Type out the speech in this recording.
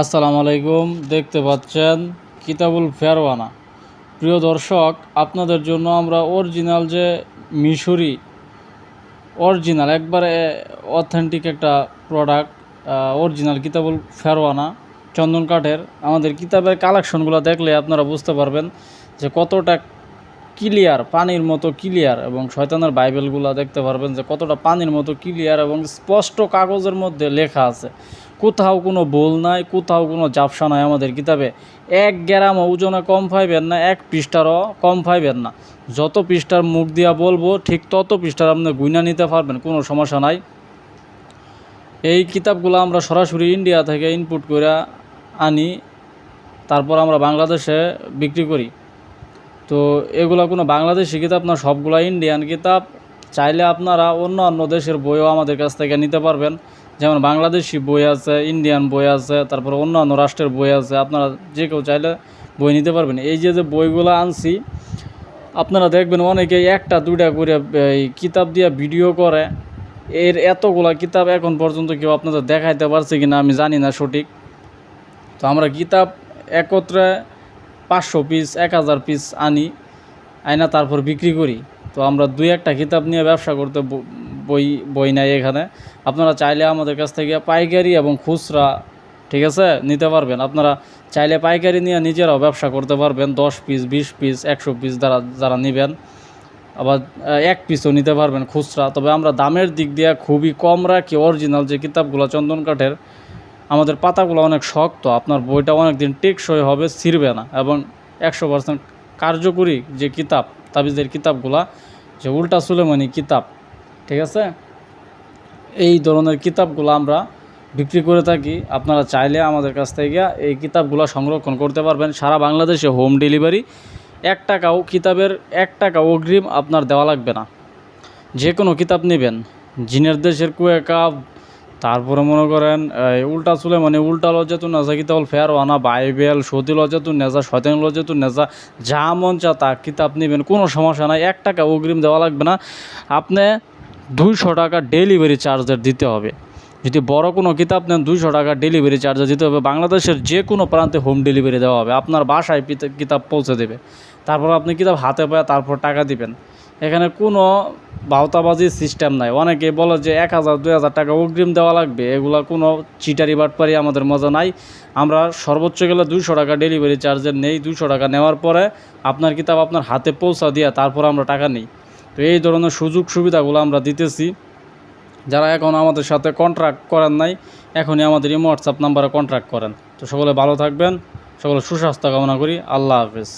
আসসালামু আলাইকুম, দেখতে পাচ্ছেন কিতাবুল ফেরওয়ানা। প্রিয় দর্শক, আপনাদের জন্য আমরা অরিজিনাল যে মিশরি, অরিজিনাল, একবারে অথেন্টিক একটা প্রোডাক্ট অরিজিনাল কিতাবুল ফেরওয়ানা চন্দন কাঠের আমাদের কিতাবের কালেকশনগুলো দেখলে আপনারা বুঝতে পারবেন যে কতটা ক্লিয়ার পানির মতো ক্লিয়ার এবং শয়তানের বাইবেলগুলো দেখতে পারবেন যে কতটা পানির মতো ক্লিয়ার এবং স্পষ্ট কাগজের মধ্যে লেখা আছে। কোথাও কোনো ভুল নাই, কোথাও কোনো জাপসা নাই আমাদের কিতাবে। এক গ্রাম ওজনে কম পাইবেন না, এক পৃষ্ঠারও কম পাইবেন না। যত পৃষ্ঠার মুখ দিয়া বলব, ঠিক তত পৃষ্ঠার আপনি গুইনা নিতে পারবেন, কোনো সমস্যা নাই। এই কিতাবগুলো আমরা সরাসরি ইন্ডিয়া থেকে ইনপুট করে আনি, তারপর আমরা বাংলাদেশে বিক্রি করি। তো এগুলো কোনো বাংলাদেশি কিতাব না, সবগুলো ইন্ডিয়ান কিতাব। চাইলে আপনারা অন্য অন্য দেশের বইও আমাদের কাছ থেকে নিতে পারবেন। যেমন বাংলাদেশি বই আছে ইন্ডিয়ান বই আছে, তারপর অন্যান্য রাষ্ট্রের বই আছে, আপনারা যে কেউ চাইলে বই নিতে পারবেন। এই যে যে বইগুলো আনছি, আপনারা দেখবেন অনেকে একটা, দুইটা করে, এই কিতাব দিয়ে ভিডিও করে। এর এতগুলা কিতাব এখন পর্যন্ত কেউ আপনাদের দেখাইতে পারছে কি না আমি জানি না সঠিক। তো আমরা কিতাব একত্রে পাঁচশো পিস, এক হাজার পিস আনি, আইনা তারপর বিক্রি করি। তো আমরা দুই একটা কিতাব নিয়ে ব্যবসা করতে বই বই নাই এখানে। আপনারা চাইলে আমাদের কাছ থেকে পাইকারি এবং খুচরা, ঠিক আছে, নিতে পারবেন। আপনারা চাইলে পাইকারি নিয়ে নিজেরাও ব্যবসা করতে পারবেন। দশ পিস, বিশ পিস, একশো পিস যারা যারা নেবেন, আবার এক পিসও নিতে পারবেন খুচরা। তবে আমরা দামের দিক দিয়ে খুবই কম রাখি। অরিজিনাল যে কিতাবগুলো চন্দন কাঠের, আমাদের পাতাগুলো অনেক শক্ত। আপনার বইটা অনেক দিন টেকসই হবে, ছিঁড়বে না এবং একশো পার্সেন্ট কার্যকরী যে কিতাব, তাবিজের কিতাবগুলা, যে উল্টা সুলেমানি কিতাব ঠিক আছে? এই ধরনের কিতাবগুলো আমরা বিক্রি করে থাকি। আপনারা চাইলে আমাদের কাছ থেকে এই কিতাবগুলো সংরক্ষণ করতে পারবেন। সারা বাংলাদেশে হোম ডেলিভারি। এক টাকাও কিতাবের, এক টাকা অগ্রিম আপনার দেওয়া লাগবে না। যে কোনো কিতাব নেবেন। জিনের দেশের কুয়ে কাপ, তারপরে মনে করেন উল্টা চুলে মানে উল্টা লজ্জাতুন নেজা কিতাব ফেয়ার আনা বাইবেল, সতী লজ্জাতুন নেজা, শয়তান লজ্জাতুন নেজা, যা মন চা তা কিতাব নেবেন। কোনো সমস্যা নাই। এক টাকা অগ্রিম দেওয়া লাগবে না। আপনি দুইশো টাকা ডেলিভারি চার্জের দিতে হবে। যদি বড় কোনো কিতাব নেন, দুইশো টাকা ডেলিভারি চার্জার দিতে হবে। বাংলাদেশের যে কোনো প্রান্তে হোম ডেলিভারি দেওয়া হবে। আপনার বাসায় কিতাব পৌঁছে দেবে। তারপর আপনি কিতাব হাতে পায় তারপর টাকা দিবেন। এখানে কোনো বাউতাবাজির সিস্টেম নাই। অনেকে বলে যে এক হাজার, দুই হাজার টাকা অগ্রিম দেওয়া লাগবে। এগুলা কোনো চিটারি বাটপারি আমাদের মজা নাই। আমরা সর্বোচ্চ গেলে দুইশো টাকা ডেলিভারি চার্জের নেই। দুইশো টাকা নেওয়ার পরে আপনার কিতাব আপনার হাতে পৌঁছা দিয়ে তারপর আমরা টাকা নিই। তো এই ধরনের সুযোগ সুবিধাগুলো আমরা দিতেছি। যারা এখন আমাদের সাথে কন্ট্রাক্ট করেন নাই, এখনই আমাদের এই হোয়াটসঅ্যাপ নাম্বারে কন্ট্রাক্ট করেন। তো সকলে ভালো থাকবেন, সকলে সুস্বাস্থ্য কামনা করি। আল্লাহ হাফেজ।